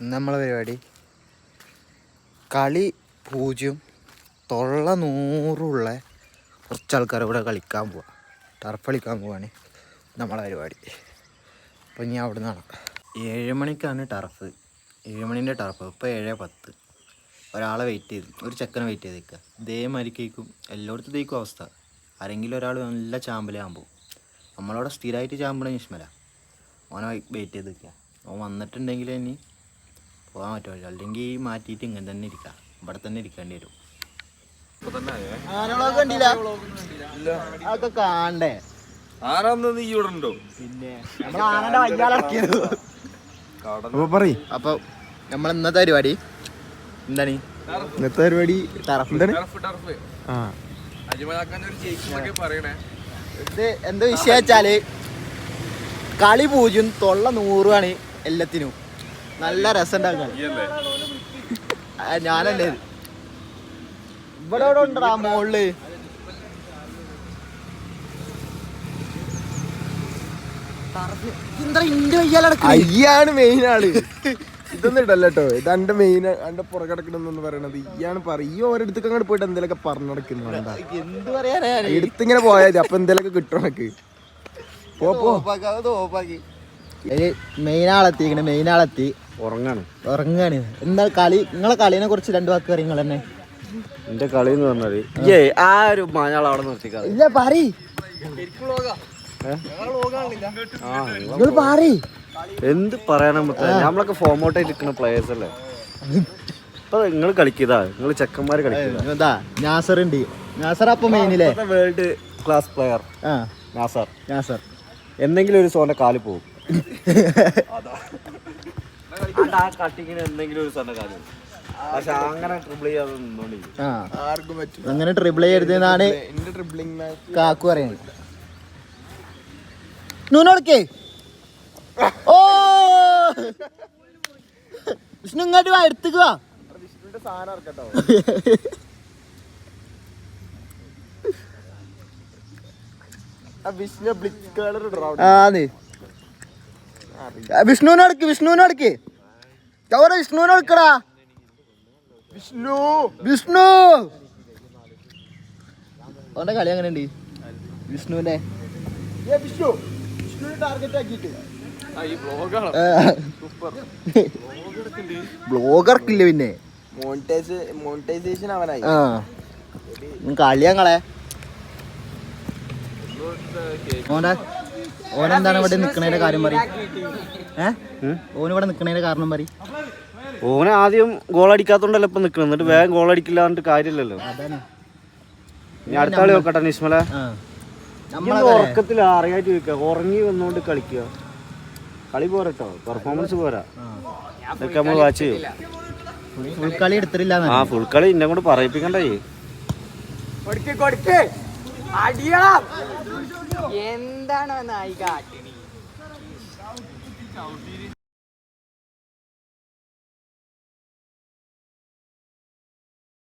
നമ്മളെ പരിപാടി. കളി പൂജ്യം തൊള്ള നൂറുള്ള കുറച്ച് ആൾക്കാർ ഇവിടെ കളിക്കാൻ പോവാ. ടർഫ് കളിക്കാൻ പോവാണ് നമ്മളെ പരിപാടി. അപ്പോൾ ഇനി അവിടെ നിന്നാണ് ഏഴ് മണിക്കാണ് ടർഫ് ഏഴ് മണീന്റെ ടർഫ് ഇപ്പോൾ ഏഴ് പത്ത്. ഒരാളെ വെയിറ്റ് ചെയ്ത് ഒരു ചെക്കനെ വെയിറ്റ് ചെയ്ത് നിൽക്കുക ഇതേമാതിരി കേൾക്കും എല്ലായിടത്തും തേക്കും അവസ്ഥ. ആരെങ്കിലും ഒരാൾ നല്ല ചാമ്പലാകുമ്പോൾ നമ്മളവിടെ സ്ഥിരമായിട്ട് ചാമ്പണ നിഷ്മല ഓനെ വെയിറ്റ് ചെയ്ത് നിൽക്കുക അവൻ വന്നിട്ടുണ്ടെങ്കിൽ ഇനി പോകാൻ പറ്റുമല്ലോ. അല്ലെങ്കിൽ മാറ്റിയിട്ട് ഇങ്ങനെ തന്നെ ഇരിക്കാം. ഇവിടെ തന്നെ ഇരിക്കേണ്ടി വരും. അതൊക്കെ കാണണ്ടേ? ആരാന്ന് നീ ഇവിടെ ഉണ്ടോ? പിന്നെ നമ്മൾ ആനന്റെ വയ്യാലിറക്കിയത് അപ്പൊ പറയ്. അപ്പൊ നമ്മൾ ഇന്നത്തെ പരിപാടി എന്താണ്? ഇന്നത്തെ പരിപാടി ഇത് എന്താ വിഷയം വെച്ചാൽ കളി പൂജ്യം തൊള്ള നൂറുമാണ് എല്ലാത്തിനും. നല്ല രസം ഉണ്ടാക്കാൻ ഈയല്ലേ ഞാനല്ലേ. ഇവിടെ ഇവിടെ ഉണ്ടടാ മോളിൽ? അയ്യാണ് മെയിൻ ആൾ. ഇതൊന്നും ഇടല്ല കേട്ടോ. ഇത് എന്റെ മെയിൻ എന്റെ പുറകിടക്കണമെന്ന് പറയണത് ഇയാണ് പറയും ഈ ഓരോരുത്തർക്ക് അങ്ങോട്ട് പോയിട്ട് എന്തെങ്കിലുമൊക്കെ പറഞ്ഞു നടക്കുന്നു വേണ്ട എന്ത്? പറയാനാ എടുത്തിങ്ങനെ പോയാൽ അപ്പൊ എന്തെങ്കിലുമൊക്കെ കിട്ടും എനക്ക് പോ മെയിൻ ആളെത്തി മെയിൻ ആളെത്തി. ഉറങ്ങാണ്. ഉറങ്ങാണ്. എന്താ കളി? നിങ്ങളെ കളിനെ കുറിച്ച് രണ്ടു വാക്ക് പറയും നിങ്ങൾ തന്നെ എന്റെ കളി എന്ന് പറഞ്ഞാൽ ഏ ആ ഒരു മാഞ്ഞാൾ അവിടെ നിർത്തിക്കാ ഇല്ല പറ നിങ്ങൾ പറ എന്ത് പറയാനാ മൊത്തം? നമ്മളൊക്കെ ഫോം ഔട്ട് ആയിട്ട് നിൽക്കുന്ന പ്ലേയേഴ്സ് അല്ലേ? ഇപ്പൊ നിങ്ങൾ കളിക്കതാ നിങ്ങൾ ചെക്കന്മാര് കളിക്കുക എന്താ? നാസർ ഉണ്ട് നാസർ അപ്പൊ മെയിനില്ലേ world class player Nasar. Nasar. എന്തെങ്കിലും ഒരു സോന്റെ കാൽ പോകും ആ കട്ടിങ്ങിന് എന്തെങ്കിലും ഒരു കാര്യം. പക്ഷെ അങ്ങനെ ട്രിബിൾ ചെയ്യാതെ നിന്നോണ്ടിരിക്കും. ആ. ആർക്കും പറ്റും അങ്ങനെ ട്രിപ്പിൾ ചെയ്യരുതെന്നാണ് എന്റെ മാച്ച് കാക്കു പറയുന്നത് നൂനോടക്കേ ഓ! വിഷ്ണു ഇങ്ങോട്ട് വാ എടുത്തേക്ക് വാ. വിഷ്ണുവിന്റെ സാധനം ഇറക്കട്ടോ. ആ വിഷ്ണു ബ്ലിച്ച് കളർ ഇടറോ ആന്ന് വിഷ്ണുവിനോടക്ക് വിഷ്ണുവിനോടക്ക് ചവറ വിഷ്ണുവിനോടക്കടാ വിഷ്ണു! വിഷ്ണു! അവന്റെ കളി അങ്ങനെ ഉണ്ട് വിഷ്ണുവിന്റെ വിഷ്ണു! വിഷ്ണുവിനെ ടാർഗറ്റ് ആക്കിയിട്ട്. ആ ഈ ബ്ലോഗാണ് ബ്ലോഗർക്കില്ല പിന്നെ? മോണിറ്റൈസ് മോണിറ്റൈസേഷൻ അവനായി. കളി ഓനെന്താണ് ഇവിടെ നിക്കണേന്റെ കാര്യം പറയും. ഏഹ് ഓന് ഇവിടെ നിക്കണേന്റെ കാരണം പറയും. ഓനെ ആദ്യം ഗോൾ അടിക്കാത്തോണ്ടല്ലോ ഇപ്പൊ നിക്കണം എന്നിട്ട് വേഗം ഗോൾ അടിക്കില്ല എന്നിട്ട് കാര്യമില്ലല്ലോ ഞാൻ അടുത്ത കളി നോക്കട്ടെ നിസ്മല. ഉറക്കത്തിൽ അറിയായിട്ട് ചോദിക്കുക. ഉറങ്ങി വന്നുകൊണ്ട് കളിക്കുക. കളി പോരട്ടോ. പെർഫോമൻസ് പോരാ. ഇതൊക്കെ നമ്മൾ വാച്ച് ചെയ്യും. ഫുൾ കളി എടുത്തിട്ടില്ല ആ ഫുൾ കളി എന്നെ കൊണ്ട് പറയിപ്പിക്കണ്ടേ? കൊടുക്ക് കൊടുക്ക്. അടിയടാ എന്താണ് നായിക?